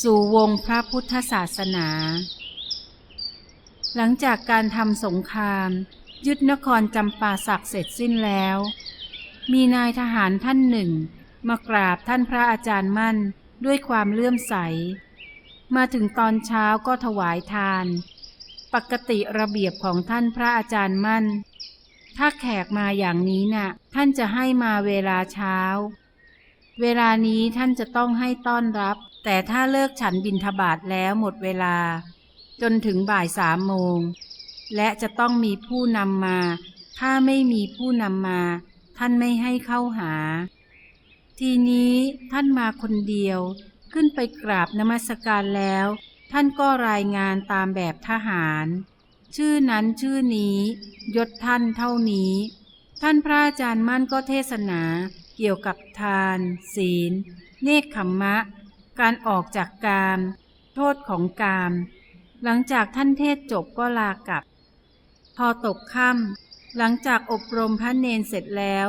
สู่วงพระพุทธศาสนา หลังจากการทำสงคราม ยึดนครจำปาสักเสร็จสิ้นแล้ว มีนายทหารท่านหนึ่ง มากราบท่านพระอาจารย์มั่นด้วยความเลื่อมใส มาถึงตอนเช้าก็ถวายทาน ปกติระเบียบของท่านพระอาจารย์มั่น ถ้าแขกมาอย่างนี้น่ะ ท่านจะให้มาเวลาเช้า เวลานี้ท่านจะต้องให้ต้อนรับ แต่ถ้าเลิกฉันบินทบาทแล้วหมดเวลา จนถึงบ่ายสามโมง และจะต้องมีผู้นำมา ถ้าไม่มีผู้นำมา ท่านไม่ให้เข้าหา ทีนี้ท่านมาคนเดียว ขึ้นไปกราบนมัสการแล้ว ท่านก็รายงานตามแบบทหาร ชื่อนั้นชื่อนี้ยศท่านเท่านี้ ท่านพระอาจารย์มั่นก็เทศนา เกี่ยวกับทาน ศีล เนคขมมะ การออกจากกาม โทษของกาม หลังจากท่านเทศจบก็ลากลับ พอตกค่ำหลังจากอบรมพระเนนเสร็จแล้ว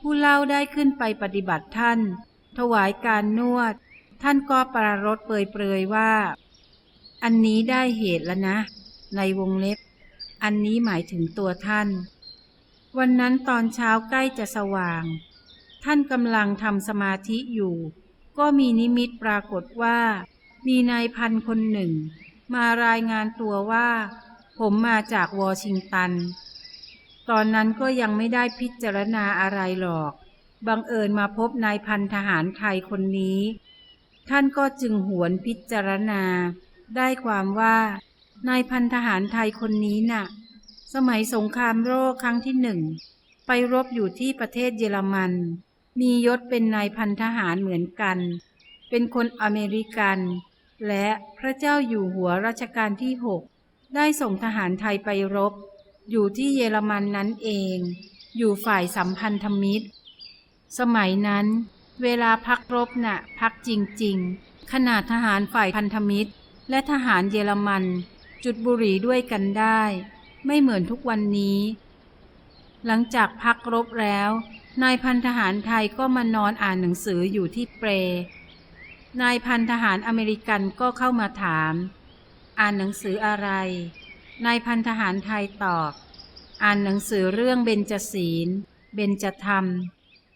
ผู้เล่าได้ขึ้นไปปฏิบัติท่าน ถวายการนวด ท่านก็ปรารถเปรยๆว่า อันนี้ได้เหตุแล้วนะ ในวงเล็บ อันนี้หมายถึงตัวท่าน วันนั้นตอนเช้าใกล้จะสว่าง ท่านกำลังทำสมาธิอยู่ ก็มีนิมิตปรากฏว่า มีนายพันคนหนึ่ง มารายงานตัวว่า ผมมาจากวอชิงตัน ตอนนั้นก็ยังไม่ได้พิจารณาอะไรหรอก บังเอิญมาพบนายพันทหารไทยคนนี้ ท่านก็จึงหวนพิจารณา ได้ความว่านายพันทหารไทยคนนี้น่ะ สมัยสงครามโลกครั้งที่หนึ่ง ไปรบอยู่ที่ประเทศเยอรมัน มียศเป็นนายพันทหารเหมือนกัน เป็นคนอเมริกัน และพระเจ้าอยู่หัวรัชกาลที่หกได้ส่งทหารไทยไปรบ อยู่ที่เยอรมันนั้นเอง อยู่ฝ่ายสัมพันธมิตร สมัยนั้น เวลาพักรบน่ะพักจริงๆ ขนาดทหารฝ่ายพันธมิตร และทหารเยอรมัน จุดบุหรี่ด้วยกันได้ ไม่เหมือนทุกวันนี้ หลังจากพักรบแล้ว นายพันทหารไทยก็มานอนอ่านหนังสืออยู่ที่เปร นายพันทหารอเมริกันก็เข้ามาถาม อ่านหนังสืออะไร นายพันทหารไทยตอบ อ่านหนังสือเรื่องเบญจศีล เบญจธรรม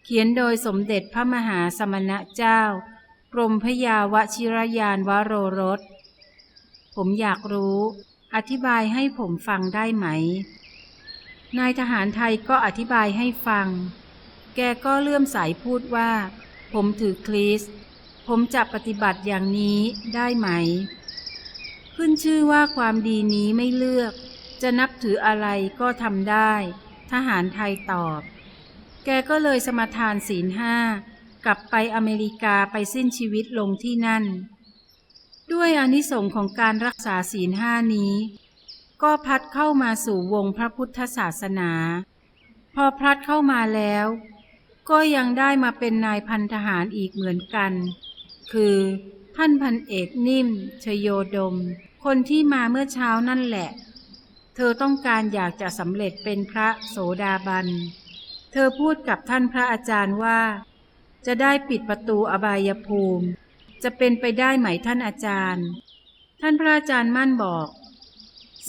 เขียนโดยสมเด็จพระมหาสมณเจ้า กรมพยาวชิรยานวโรรส ผมอยากรู้ อธิบายให้ผมฟังได้ไหม นายทหารไทยก็อธิบายให้ฟัง แกก็เลื่อมใสพูดว่า ผมถือคริสผมจะปฏิบัติอย่างนี้ได้ไหม ขึ้นชื่อว่าความดีนี้ไม่เลือก จะนับถืออะไรก็ทำได้ ทหารไทยตอบ แกก็เลยสมทานศีลห้ากลับไปอเมริกาไปสิ้นชีวิตลงที่นั่น ด้วยอนิสงส์ของการรักษาศีลห้านี้ ก็พัดเข้ามาสู่วงพระพุทธศาสนา พอพลัดเข้ามาแล้ว ก็ยังได้มาเป็นนายพันทหารอีกเหมือนกัน คือท่านพันเอกนิ่ม ชโยดม คนที่มาเมื่อเช้านั่นแหละ เธอต้องการอยากจะสำเร็จเป็นพระโสดาบัน เธอพูดกับท่านพระอาจารย์ว่า จะได้ปิดประตูอบายภูมิ จะเป็นไปได้ไหมท่านอาจารย์ ท่านพระอาจารย์มั่นบอก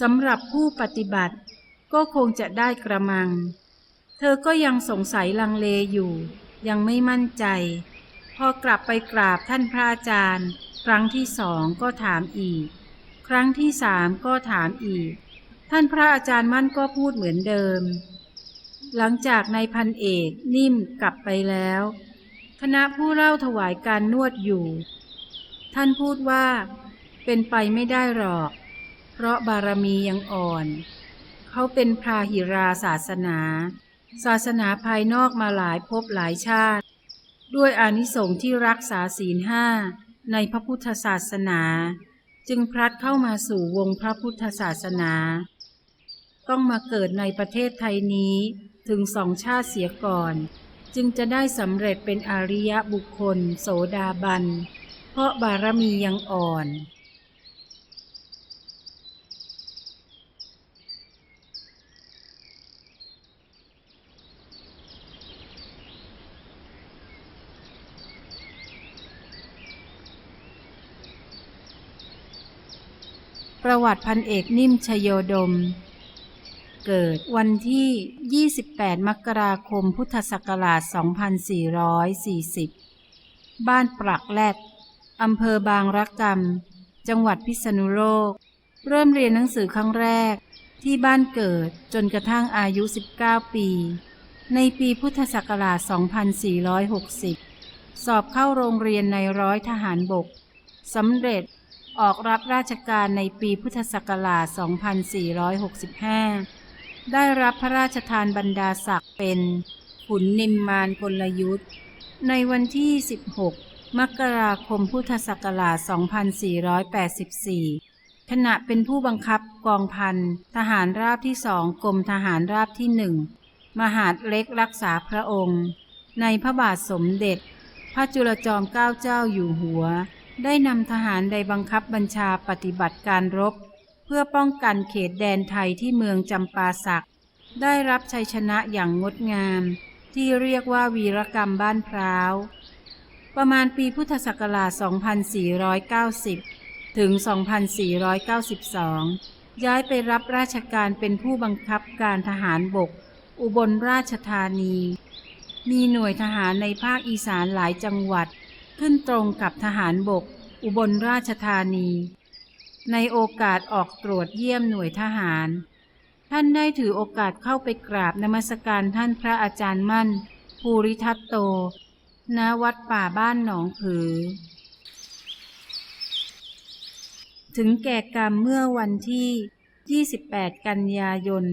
สำหรับผู้ปฏิบัติก็คงจะได้กระมัง เธอก็ยังสงสัยลังเลอยู่ ยังไม่มั่นใจ พอกลับไปกราบท่านพระอาจารย์ ครั้งที่สองก็ถามอีก ครั้งที่สามก็ถามอีก ท่านพระอาจารย์มั่นก็พูดเหมือนเดิม หลังจากนายพันเอกนิ่มกลับไปแล้ว คณะผู้เล่าถวายการนวดอยู่ ท่านพูดว่า เป็นไปไม่ได้หรอก เพราะบารมียังอ่อน เขาเป็นพาหิราศาสนา ศาสนาภายนอกมาหลายภพหลายชาติ ด้วยอานิสงส์ที่รักษาศีลห้าในพระพุทธศาสนา จึงพลัดเข้ามาสู่วงพระพุทธศาสนา ต้องมาเกิดในประเทศไทยนี้ถึงสองชาติเสียก่อน จึงจะได้สำเร็จเป็นอริยบุคคล โสดาบัน เพราะบารมียังอ่อน ประวัติพันเอกนิ่มชโยดม เกิดวันที่ 28 มกราคม พุทธศักราช 2440 บ้านปรักแลดอำเภอบางรักกำจังหวัดพิษณุโลก เริ่มเรียนหนังสือครั้งแรกที่บ้านเกิดจนกระทั่งอายุ 19 ปี ในปีพุทธศักราช 2460 สอบเข้าโรงเรียนในร้อยทหารบกสำเร็จ ออกรับราชการในปีพุทธศักราช 2465 ได้รับพระราชทานบรรดาศักดิ์เป็นขุนนิมมานกลยุทธ์ ในวันที่ 16 มกราคมพุทธศักราช 2484 ขณะเป็นผู้บังคับกองพันทหารราบที่สองกรมทหารราบที่หนึ่งมหาดเล็กรักษาพระองค์ ในพระบาทสมเด็จ พระจุลจอมเกล้าเจ้าอยู่หัว ได้นำทหารใดบังคับบัญชาปฏิบัติการรบ เพื่อป้องกันเขตแดนไทยที่เมืองจำปาสัก ได้รับชัยชนะอย่างงดงาม ที่เรียกว่าวีรกรรมบ้านพร้าว ประมาณปีพุทธศักราช 2490 ถึง 2492 ย้ายไปรับราชการเป็นผู้บังคับการทหารบก อุบลราชธานี มีหน่วยทหารในภาคอีสานหลายจังหวัด ขึ้นตรงกับทหารบก อุบลราชธานี ในโอกาสออกตรวจเยี่ยมหน่วยทหาร ท่านได้ถือโอกาสเข้าไปกราบนมัสการท่านพระอาจารย์มั่น ภูริทัตโต ณ วัดป่าบ้านหนองผือ ถึงแก่กรรมเมื่อวันที่ 28 กันยายน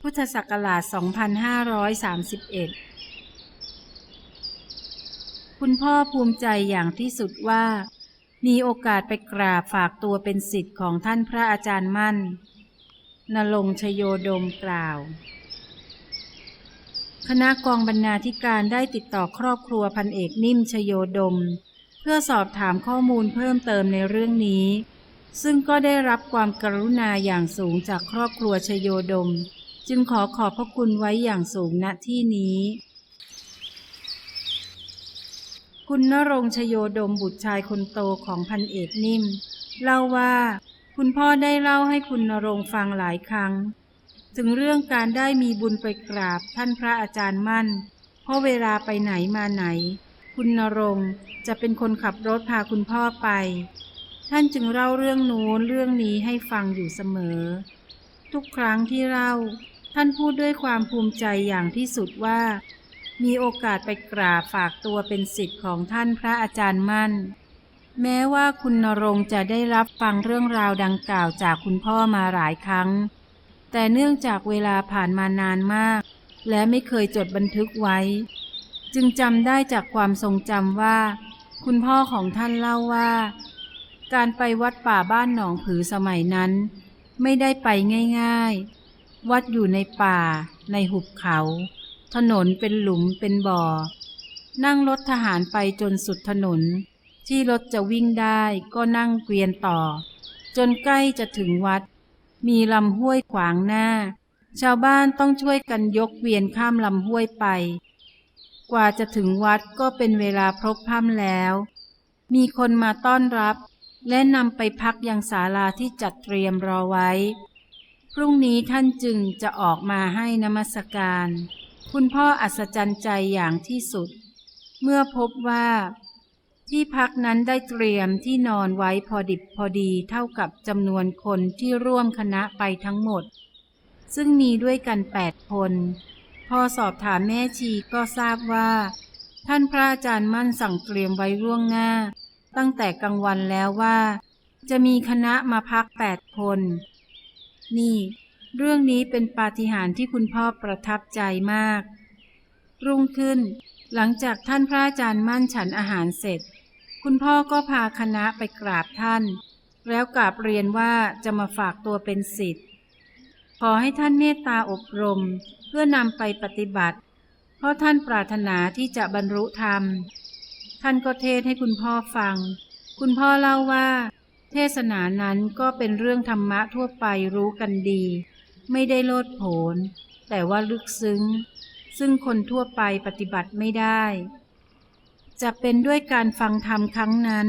พุทธศักราช 2531 คุณพ่อภูมิใจอย่างที่สุดว่า มีโอกาสไปกราบฝากตัวเป็นสิทธิ์ของท่านพระอาจารย์มั่น นรงชโยดมกล่าว คณะกองบรรณาธิการได้ติดต่อครอบครัวพันเอกนิ่มชโยดม เพื่อสอบถามข้อมูลเพิ่มเติมในเรื่องนี้ ซึ่งก็ได้รับความกรุณาอย่างสูงจากครอบครัวชโยดม จึงขอขอบพระคุณไว้อย่างสูงณที่นี้ คุณนรงชโยดมบุตรชายคนโตของพันเอกนิ่ม เล่าว่า คุณพ่อได้เล่าให้คุณนรงฟังหลายครั้ง ถึงเรื่องการได้มีบุญไปกราบท่านพระอาจารย์มั่น เพราะเวลาไปไหนมาไหน คุณนรงจะเป็นคนขับรถพาคุณพ่อไป ท่านจึงเล่าเรื่องโน้นเรื่องนี้ให้ฟังอยู่เสมอ ทุกครั้งที่เล่า ท่านพูดด้วยความภูมิใจอย่างที่สุดว่า มีโอกาสไปกราบฝากตัวเป็นสิทธิ์ของท่านพระอาจารย์มั่น แม้ว่าคุณนรงจะได้รับฟังเรื่องราวดังกล่าวจากคุณพ่อมาหลายครั้ง แต่เนื่องจากเวลาผ่านมานานมาก และไม่เคยจดบันทึกไว้ จึงจำได้จากความทรงจำว่า คุณพ่อของท่านเล่าว่า การไปวัดป่าบ้านหนองผือสมัยนั้น ไม่ได้ไปง่าย ๆ วัดอยู่ในป่า ในหุบเขา ถนนเป็นหลุมเป็นบ่อ นั่งรถทหารไปจนสุดถนน ที่รถจะวิ่งได้ก็นั่งเกวียนต่อ จนใกล้จะถึงวัด มีลำห้วยขวางหน้า ชาวบ้านต้องช่วยกันยกเกวียนข้ามลำห้วยไป กว่าจะถึงวัดก็เป็นเวลาพรบค่ำแล้ว มีคนมาต้อนรับ และนำไปพักยังศาลาที่จัดเตรียมรอไว้ พรุ่งนี้ท่านจึงจะออกมาให้นมัสการ คุณพ่ออัศจรรย์ใจอย่างที่สุด เมื่อพบว่า ที่พักนั้นได้เตรียมที่นอนไว้พอดิบพอดีเท่ากับจำนวนคนที่ร่วมคณะไปทั้งหมด ซึ่งมีด้วยกันแปดคน พอสอบถามแม่ชีก็ทราบว่า ท่านพระอาจารย์มั่นสั่งเตรียมไว้ล่วงหน้า ตั้งแต่กลางวันแล้วว่า จะมีคณะมาพักแปดคน นี่ เรื่องนี้เป็นปาฏิหาริย์ที่คุณพ่อประทับใจมาก รุ่งขึ้น หลังจากท่านพระอาจารย์มั่นฉันอาหารเสร็จ คุณพ่อก็พาคณะไปกราบท่าน แล้วกราบเรียนว่าจะมาฝากตัวเป็นศิษย์ขอให้ท่านเมตตาอบรม เพื่อนำไปปฏิบัติ เพราะท่านปรารถนาที่จะบรรลุธรรม ท่านก็เทศให้คุณพ่อฟัง คุณพ่อเล่าว่า เทศนานั้นก็เป็นเรื่องธรรมะทั่วไปรู้กันดี ไม่ได้โลดโผนแต่ว่าลึกซึ้ง ซึ่งคนทั่วไปปฏิบัติไม่ได้ จะเป็นด้วยการฟังธรรมครั้งนั้น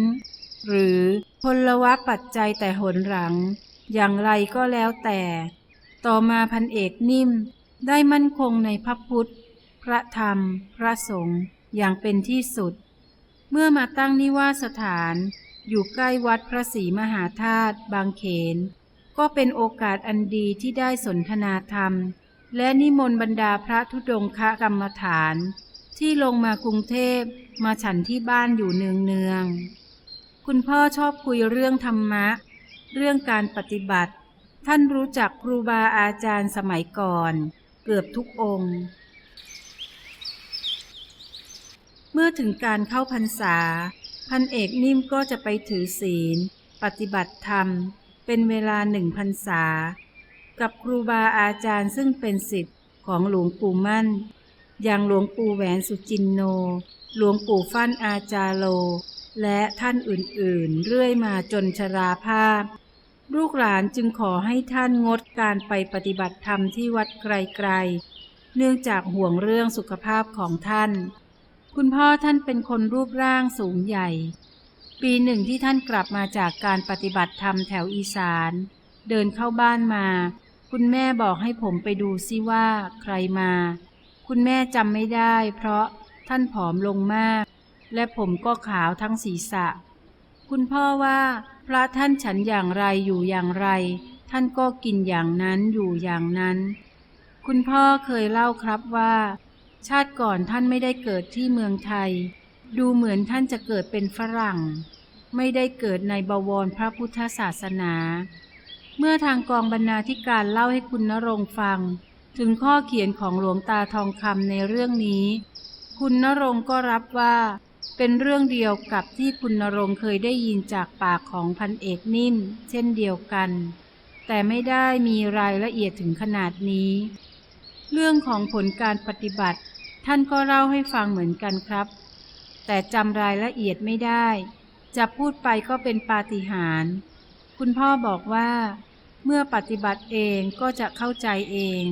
หรือพลวะปัจจัยแต่หนหลัง อย่างไรก็แล้วแต่ ต่อมาพันเอกนิ่มได้มั่นคงในพระพุทธ พระธรรม พระสงฆ์อย่างเป็นที่สุด เมื่อมาตั้งนิวาสถาน อยู่ใกล้วัดพระศรีมหาธาตุบางเขน ก็เป็นโอกาสอันดีที่ได้สนทนาธรรม และนิมนต์บรรดาพระธุดงคกรรมฐาน ที่ลงมากรุงเทพมาฉันที่บ้านอยู่เนืองๆคุณพ่อชอบคุยเรื่องธรรมะ เรื่องการปฏิบัติ ท่านรู้จักครูบาอาจารย์สมัยก่อน เกือบทุกองค์ เมื่อถึงการเข้าพรรษาพันเอกนิ่มก็จะไปถือศีล ปฏิบัติธรรม เป็นเวลาหนึ่งพรรษา กับครูบาอาจารย์ซึ่งเป็นศิษย์ของหลวงปู่มั่น อย่างหลวงปู่แหวนสุจินโน หลวงปู่ฟั่นอาจาโล และท่านอื่นๆ เรื่อยมาจนชราภาพ ลูกหลานจึงขอให้ท่านงดการไปปฏิบัติธรรมที่วัดไกลๆ เนื่องจากห่วงเรื่องสุขภาพของท่าน คุณพ่อท่านเป็นคนรูปร่างสูงใหญ่ ปีหนึ่งที่ท่านกลับมาจากการปฏิบัติธรรมแถวอีสาน เดินเข้าบ้านมา คุณแม่บอกให้ผมไปดูซิว่าใครมา คุณแม่จำไม่ได้ เพราะท่านผอมลงมาก และผมก็ขาวทั้งศีรษะ คุณพ่อว่าพระท่านฉันอย่างไรอยู่อย่างไร ท่านก็กินอย่างนั้นอยู่อย่างนั้น คุณพ่อเคยเล่าครับว่า ชาติก่อนท่านไม่ได้เกิดที่เมืองไทย ดูเหมือนท่านจะเกิดเป็นฝรั่ง ไม่ได้เกิดในบวรพระพุทธศาสนา เมื่อทางกองบรรณาธิการเล่าให้คุณนรงฟัง ถึงข้อเขียนของหลวงตาทองคำในเรื่องนี้ คุณนรงก็รับว่า เป็นเรื่องเดียวกับที่คุณนรงเคยได้ยินจากปากของพันเอกนิ่ม เช่นเดียวกัน แต่ไม่ได้มีรายละเอียดถึงขนาดนี้ เรื่องของผลการปฏิบัติ ท่านก็เล่าให้ฟังเหมือนกันครับ แต่จำรายละเอียดไม่ได้ จะพูดไปก็เป็นปาฏิหาริย์คุณพ่อบอกว่า เมื่อปฏิบัติเองก็จะเข้าใจเอง